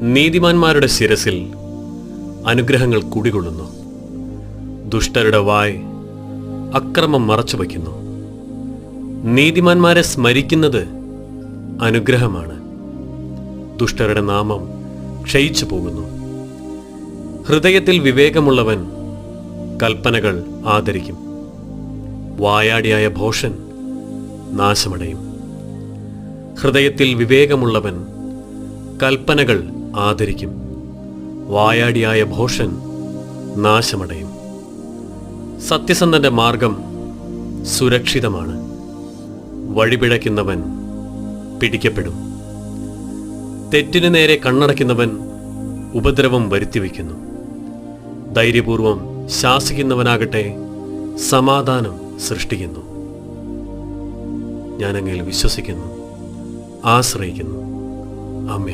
നീതിമാന്മാരുടെ ശിരസിൽ അനുഗ്രഹങ്ങൾ കുടികൊള്ളുന്നു. ദുഷ്ടരുടെ വായ് അക്രമം മറച്ചു വയ്ക്കുന്നു. നീതിമാന്മാരെ സ്മരിക്കുന്നത് അനുഗ്രഹമാണ്. ദുഷ്ടരുടെ നാമം ക്ഷയിച്ചു പോകുന്നു. ഹൃദയത്തിൽ വിവേകമുള്ളവൻ കൽപ്പനകൾ ആദരിക്കും. വായാടിയായ ഭോഷൻ നാശമടയും. ഹൃദയത്തിൽ വിവേകമുള്ളവൻ കൽപ്പനകൾ ആദരിക്കും. വായാടിയായ ഭോഷൻ നാശമടയും. സത്യസന്ധന്റെ മാർഗം സുരക്ഷിതമാണ്. വഴിപിഴയ്ക്കുന്നവൻ പിടിക്കപ്പെടും. തെറ്റിനു നേരെ കണ്ണടയ്ക്കുന്നവൻ ഉപദ്രവം വരുത്തിവെക്കുന്നു ധൈര്യപൂർവം ശാസിക്കുന്നവനാകട്ടെ സമാധാനം സൃഷ്ടിക്കുന്നു. ഞാൻ അങ്ങയിൽ വിശ്വസിക്കുന്നു ആശ്രയിക്കുന്നു.